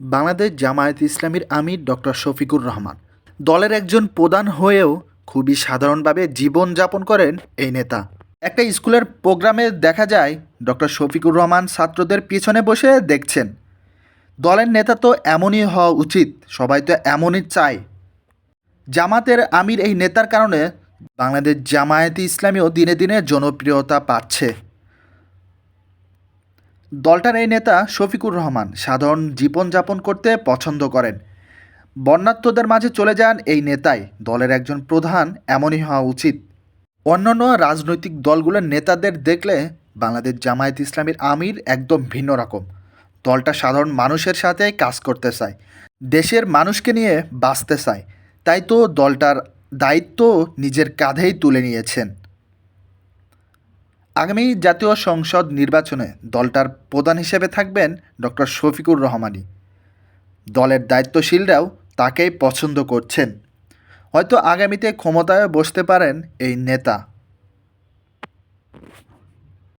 বাংলাদেশ জামায়াত ইসলামীর আমির ডক্টর শফিকুর রহমান। দলের একজন প্রধান হয়েও খুবই সাধারণভাবে জীবনযাপন করেন এই নেতা। একটা স্কুলের প্রোগ্রামে দেখা যায় ডক্টর শফিকুর রহমান ছাত্রদের পিছনে বসে দেখছেন। দলের নেতা তো এমনই হওয়া উচিত, সবাই তো এমনই চায়। জামাতের আমির এই নেতার কারণে বাংলাদেশ জামায়াতে ইসলামীও দিনে দিনে জনপ্রিয়তা পাচ্ছে। দলটার এই নেতা শফিকুর রহমান সাধারণ জীবনযাপন করতে পছন্দ করেন। বন্যাত্মদের মাঝে চলে যান এই নেতাই। দলের একজন প্রধান এমনই হওয়া উচিত। অন্যান্য রাজনৈতিক দলগুলোর নেতাদের দেখলে বাংলাদেশ জামায়াত ইসলামীর আমির একদম ভিন্ন রকম। দলটা সাধারণ মানুষের সাথে কাজ করতে চায়, দেশের মানুষকে নিয়ে বাঁচতে চায়। তাই তো দলটার দায়িত্ব নিজের কাঁধেই তুলে নিয়েছেন। আগামী জাতীয় সংসদ নির্বাচনে দলটার প্রধান হিসেবে থাকবেন ডক্টর শফিকুর রহমানই। দলের দায়িত্বশীলরাও তাকেই পছন্দ করছেন। হয়তো আগামীতে ক্ষমতায় বসতে পারেন এই নেতা।